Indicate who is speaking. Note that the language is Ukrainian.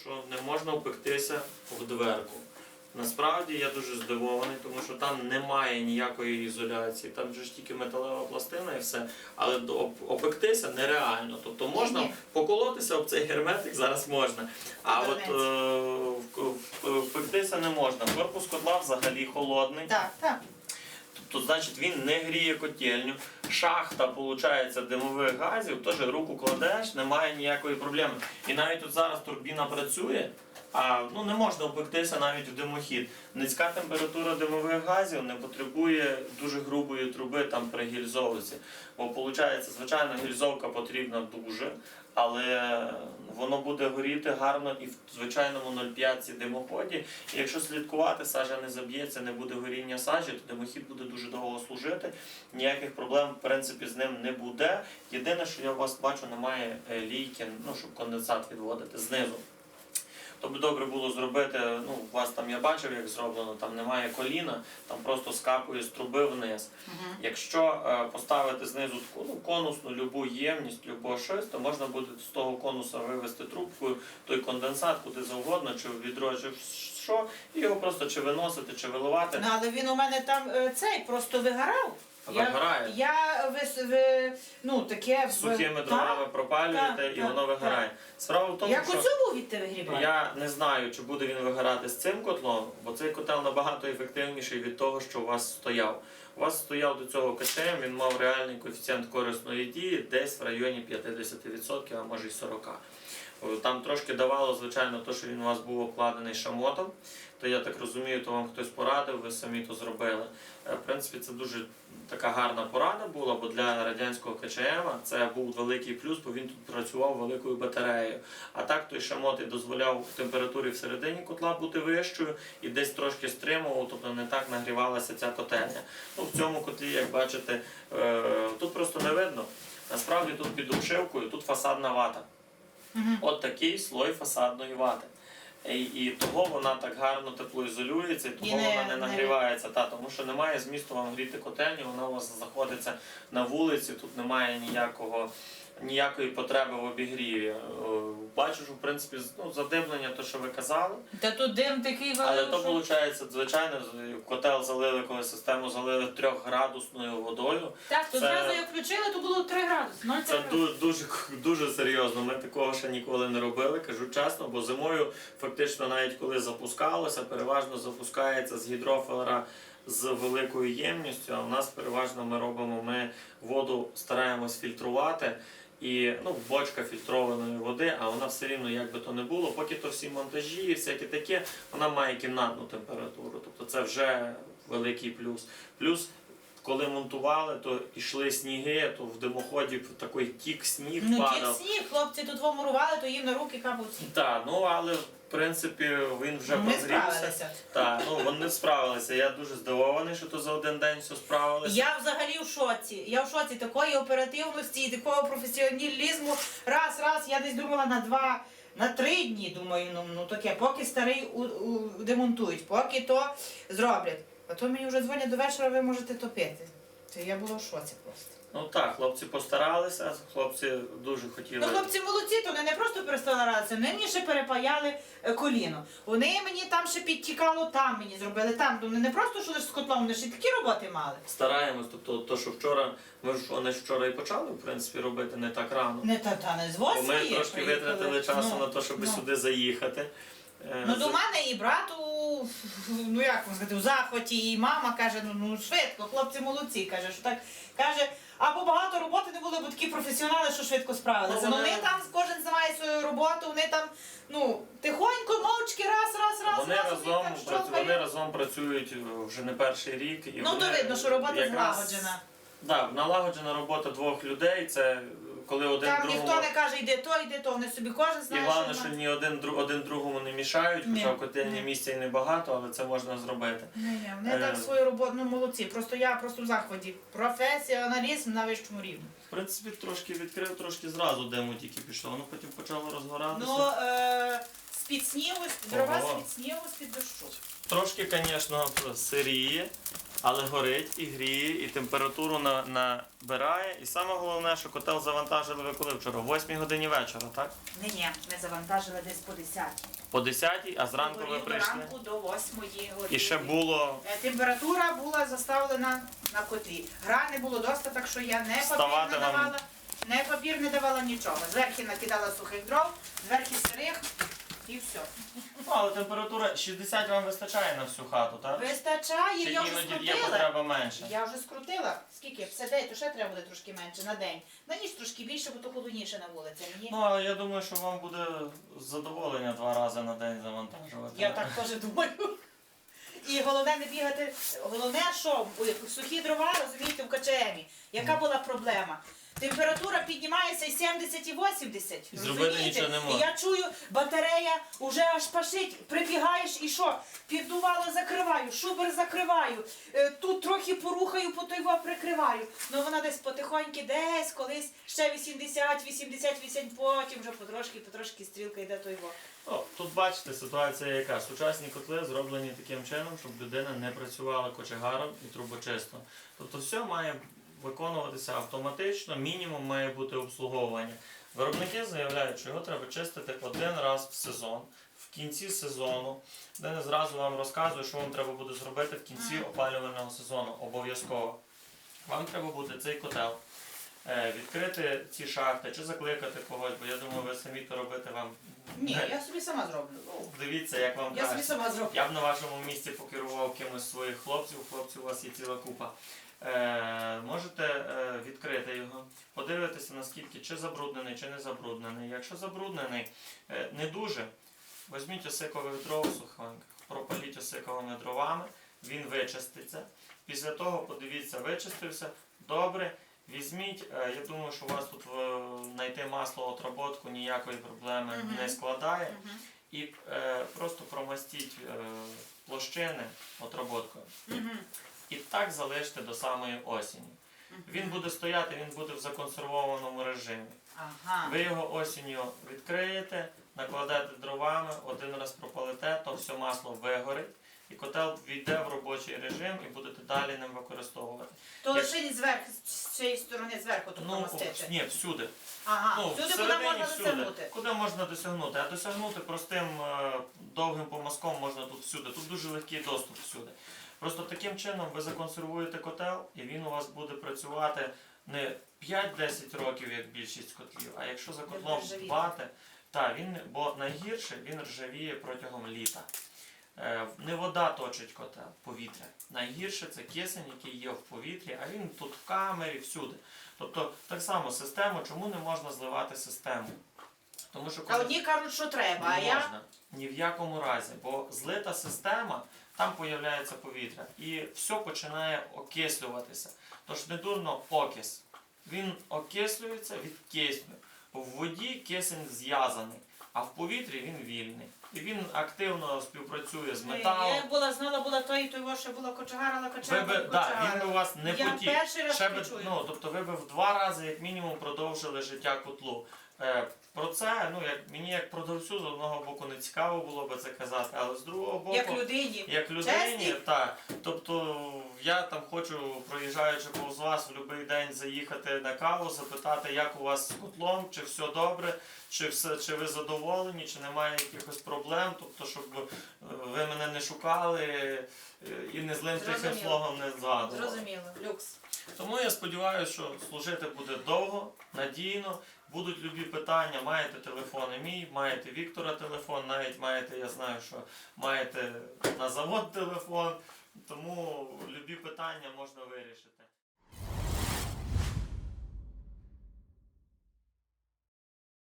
Speaker 1: що не можна впектися в дверку. Насправді я дуже здивований, тому що там немає ніякої ізоляції, там же ж тільки металева пластина і все. Але опектися нереально. Тобто можна
Speaker 2: Ні-ні.
Speaker 1: поколотися об цей герметик зараз можна. А от е, впектися не можна. Корпус котла взагалі холодний.
Speaker 2: Так, так.
Speaker 1: Тобто, значить, він не гріє котельню. Шахта, виходить, димових газів, теж руку кладеш, немає ніякої проблеми. І навіть тут зараз турбіна працює, а ну не можна опектися навіть в димохід. Низька температура димових газів не потребує дуже грубої труби там при гільзовці. Бо виходить, звичайно, гільзовка потрібна дуже, але воно буде горіти гарно і в звичайному 0,5 димоході. І якщо слідкувати, сажа не заб'ється, не буде горіння сажі, то димохід буде дуже довго служити. Ніяких проблем в принципі з ним не буде. Єдине, що я у вас бачу, немає е, лійки, ну щоб конденсат відводити знизу. То би добре було зробити, ну, у вас там я бачив, як зроблено, там немає коліна, там просто скапує з труби вниз. Якщо е, поставити знизу таку ну, конусну любу ємність, любо щось, то можна буде з того конуса вивести трубкою той конденсат куди завгодно, чи в відро, чи в що, і його просто чи виносити, чи виливати.
Speaker 2: Ну, але він у мене там е, цей просто вигорав.
Speaker 1: Вигорає?
Speaker 2: Я, я вис, ви, ну, таке в-
Speaker 1: Сухими дровами пропалюєте
Speaker 2: та,
Speaker 1: і
Speaker 2: та,
Speaker 1: воно вигорає. Справа в тому,
Speaker 2: Як
Speaker 1: що
Speaker 2: тебе вигрібає?
Speaker 1: я не знаю, чи буде він вигорати з цим котлом, бо цей котел набагато ефективніший від того, що у вас стояв. У вас стояв до цього КЧМ, він мав реальний коефіцієнт корисної дії десь в районі 50%, а може й 40%. Там трошки давало, звичайно, то, що він у вас був обкладений шамотом, то я так розумію, то вам хтось порадив, ви самі то зробили. Е, В принципі, це дуже така гарна порада була, бо для радянського КЧМ це був великий плюс, бо він тут працював великою батареєю. А так той шамот і дозволяв температурі всередині котла бути вищою і десь трошки стримував, тобто не так нагрівалася ця котельня. Ну, в цьому котлі, як бачите, е, тут просто не видно. Насправді тут під обшивкою, тут фасадна вата.
Speaker 2: Мгм.
Speaker 1: От такий слой фасадної вати. І, і того вона так гарно теплоізолюється, і того
Speaker 2: І не-
Speaker 1: вона не
Speaker 2: не-
Speaker 1: нагрівається. Та, тому що немає змісту вам гріти котельню, вона у вас знаходиться на вулиці, тут немає ніякого, ніякої потреби в обігріві. Е, Бачу, що в принципі ну, задимлення, то що ви казали.
Speaker 2: Та тут дим такий
Speaker 1: Але то виходить, звичайно, котел залили, коли систему залили трьохградусною водою.
Speaker 2: Так, то
Speaker 1: Це-
Speaker 2: зразу як включили, то було 3 градуси. 0,3
Speaker 1: Це ду- дуже, дуже серйозно. Ми такого ще ніколи не робили, кажу чесно, бо зимою фактично навіть коли запускалося, переважно запускається з гідрофілера з великою ємністю, а у нас переважно ми робимо, ми воду стараємось фільтрувати. І ну, бочка фільтрованої води, а вона все рівно, як би то не було, поки то всі монтажі і всякі таке, вона має кімнатну температуру. Тобто це вже великий плюс. Плюс коли монтували, то йшли сніги, то в димоході такий тік сніг
Speaker 2: Ну,
Speaker 1: падав.
Speaker 2: Ну, тік сніг, хлопці тут вомурували, то їм на руки капав сніг.
Speaker 1: Так, ну але в принципі він вже
Speaker 2: Ми справилися.
Speaker 1: Так, ну вони справилися. Я дуже здивований, що то за один день все справилися.
Speaker 2: Я взагалі в шоці. Я в шоці такої оперативності і такого професіоналізму. Раз, раз, я десь думала на два, на три дні, думаю, ну, ну таке, поки старий у, у, демонтують, поки то зроблять. А то мені вже дзвонять до вечора, ви можете топити. Це я була в шоці просто.
Speaker 1: Ну так, хлопці постаралися, хлопці дуже хотіли.
Speaker 2: Ну, хлопці молодці, то вони не просто перестали радитися, вони мені ще перепаяли е, коліно. Вони мені там ще підтікало, там мені зробили там. То Вони не просто що лише з котлом, вони ще й такі роботи мали.
Speaker 1: Стараємось, тобто то, що вчора, ми ж вони ж вчора і почали, в принципі, робити не так рано.
Speaker 2: Не та, та не з
Speaker 1: Бо ми
Speaker 2: восьмої
Speaker 1: трошки
Speaker 2: приїхали.
Speaker 1: витратили часу
Speaker 2: Ну,
Speaker 1: на те, щоб
Speaker 2: ну.
Speaker 1: сюди заїхати. Е,
Speaker 2: Ну до мене і брату, ну як вам сказати, в захваті, і мама каже, ну, ну швидко, хлопці молодці, каже, що так каже, або багато роботи не було, бо такі професіонали, що швидко справилися.
Speaker 1: Ну, вони-
Speaker 2: вони там кожен знає свою роботу, вони там ну тихонько, мовчки, раз, раз, раз,
Speaker 1: Вони
Speaker 2: раз,
Speaker 1: разом,
Speaker 2: там
Speaker 1: працю- вони разом працюють е, вже не перший рік. І
Speaker 2: Ну
Speaker 1: вони
Speaker 2: то видно, що робота
Speaker 1: якраз-
Speaker 2: злагоджена.
Speaker 1: Так, налагоджена робота двох людей. Це коли один
Speaker 2: Там
Speaker 1: другому.
Speaker 2: ніхто не каже, йде то, йде то, вони собі кожен
Speaker 1: І
Speaker 2: знає,
Speaker 1: головне,
Speaker 2: що
Speaker 1: ні один, один другому не мішають,
Speaker 2: Ні,
Speaker 1: хоча в котельні
Speaker 2: ні.
Speaker 1: місця і небагато, але це можна зробити.
Speaker 2: Ні, ні, вони
Speaker 1: Е.
Speaker 2: так свою роботу, ну молодці. Просто я просто в захваті. Професіоналізм на вищому рівні.
Speaker 1: В принципі, трошки відкрив, трошки зразу диму тільки пішло, воно потім почало розгоратися.
Speaker 2: Ну, е, З-під снігу, дрова
Speaker 1: Ого.
Speaker 2: з-під снігу, з-під дощу.
Speaker 1: Трошки, звісно, сиріє, але горить і гріє, і температуру на, набирає. І саме головне, що котел завантажили ви коли вчора, о 8 годині вечора, так?
Speaker 2: Ні, ні, ми завантажили десь по 10.
Speaker 1: По 10, а зранку ви
Speaker 2: Горіло
Speaker 1: прийшли.
Speaker 2: ранку до 8 години.
Speaker 1: І ще було
Speaker 2: Е, Температура була заставлена на котлі. Грани було досить, так що я не папір
Speaker 1: Вставати
Speaker 2: не
Speaker 1: вам-
Speaker 2: давала, не папір не давала нічого. Зверху накидала сухих дров, зверху сирих і все.
Speaker 1: Ну, але температура 60 вам вистачає на всю хату, так?
Speaker 2: Вистачає,
Speaker 1: Чи
Speaker 2: я вже
Speaker 1: іноді є
Speaker 2: скрутила.
Speaker 1: потреба менше?
Speaker 2: Я вже скрутила. Скільки? 59, то ще треба буде трошки менше на день. На ніч трошки більше, бо то холодніше на вулиці. Мені
Speaker 1: Ну, але я думаю, що вам буде задоволення два рази на день завантажувати.
Speaker 2: Я так теж думаю. І головне не бігати. Головне, що ой, сухі дрова, розумієте, в КЧМі. Яка була проблема? Температура піднімається і 70, і 80.
Speaker 1: І зробити нічого не можна.
Speaker 2: Я чую, батарея вже аж пашить. Прибігаєш і що? Піддувало закриваю, шубер закриваю. е, Тут трохи порухаю, по той во прикриваю. Ну вона десь потихоньки, десь колись ще 80, 88, потім вже потрошки, потрошки стрілка йде той во.
Speaker 1: О, тут бачите, ситуація яка. Сучасні котли зроблені таким чином, щоб людина не працювала кочегаром і трубочистом. Тобто все має виконуватися автоматично, мінімум має бути обслуговування. Виробники заявляють, що його треба чистити один раз в сезон. В кінці сезону, де не зразу вам розказує, що вам треба буде зробити в кінці опалювального сезону. Обов'язково. Вам треба буде цей котел відкрити ці шахти чи закликати когось, бо я думаю, ви самі то робити вам
Speaker 2: Ні, я собі сама зроблю.
Speaker 1: Ну, дивіться, як вам
Speaker 2: Я собі
Speaker 1: кажуть.
Speaker 2: сама зроблю.
Speaker 1: Я б на вашому місці покерував кимось своїх хлопців. Хлопців у вас є ціла купа. Е, можете е, відкрити його, подивитися, наскільки чи забруднений, чи не забруднений. Якщо забруднений, е, не дуже. Візьміть осикових дров сухеньких, пропаліть осиковими дровами, він вичиститься. Після того подивіться, вичистився. Добре. Візьміть, е, я думаю, що у вас тут е, знайти масло отработку ніякої проблеми
Speaker 2: Мгм.
Speaker 1: не складає.
Speaker 2: Мгм.
Speaker 1: І е, просто промастіть е, площини отработкою.
Speaker 2: Мгм.
Speaker 1: І так залиште до самої осені.
Speaker 2: Мгм.
Speaker 1: Він буде стояти, він буде в законсервованому режимі.
Speaker 2: Ага.
Speaker 1: Ви його осінню відкриєте, накладете дровами, один раз пропалите, то все масло вигорить, і котел війде в робочий режим і будете далі ним використовувати.
Speaker 2: То
Speaker 1: Як-
Speaker 2: лише зверху, з цієї сторони зверху тут
Speaker 1: Ну,
Speaker 2: помастити.
Speaker 1: ні, всюди.
Speaker 2: Ага,
Speaker 1: Ну,
Speaker 2: сюди куди
Speaker 1: всередині
Speaker 2: можна
Speaker 1: всюди.
Speaker 2: досягнути.
Speaker 1: Куди можна досягнути? А досягнути простим е, довгим помазком можна тут всюди. Тут дуже легкий доступ всюди. Просто таким чином ви законсервуєте котел, і він у вас буде працювати не 5-10 років, як більшість котлів, а якщо за котлом
Speaker 2: ржавіти.
Speaker 1: дбати, та, він, бо найгірше він ржавіє протягом літа. Е, Не вода точить котел, повітря. Найгірше це кисень, який є в повітрі, а він тут в камері, всюди. Тобто так само систему, чому не можна зливати систему? Тому що
Speaker 2: А одні кажуть, що треба,
Speaker 1: не
Speaker 2: а я.
Speaker 1: ні в якому разі, бо злита система, там появляється повітря, і все починає окислюватися. Тож не дурно окис. Він окислюється від кисню. В воді кисень зв'язаний, а в повітрі він вільний. І він активно співпрацює з металом.
Speaker 2: Я була знала, була той, і той, що була кочегарила, кочегарила,
Speaker 1: би, да, він би у вас не
Speaker 2: Я
Speaker 1: потік.
Speaker 2: перший раз
Speaker 1: Ще би,
Speaker 2: почую.
Speaker 1: ну, тобто ви б в два рази, як мінімум, продовжили життя котлу. Е, про це, ну, як, мені як продавцю, з одного боку не цікаво було би це казати, але з другого боку.
Speaker 2: Як людині.
Speaker 1: Як людині, так. Тобто я там хочу, проїжджаючи повз вас, в будь-який день заїхати на каву, запитати, як у вас з котлом, чи все добре, чи все, чи ви задоволені, чи немає якихось проблем, тобто, щоб е, ви мене не шукали е, і не злим тихим словом не згадували.
Speaker 2: Зрозуміло, люкс.
Speaker 1: Тому я сподіваюся, що служити буде довго, надійно. Будуть любі питання, маєте телефон і мій, маєте Віктора телефон, навіть маєте, я знаю, що маєте на завод телефон. Тому любі питання можна вирішити.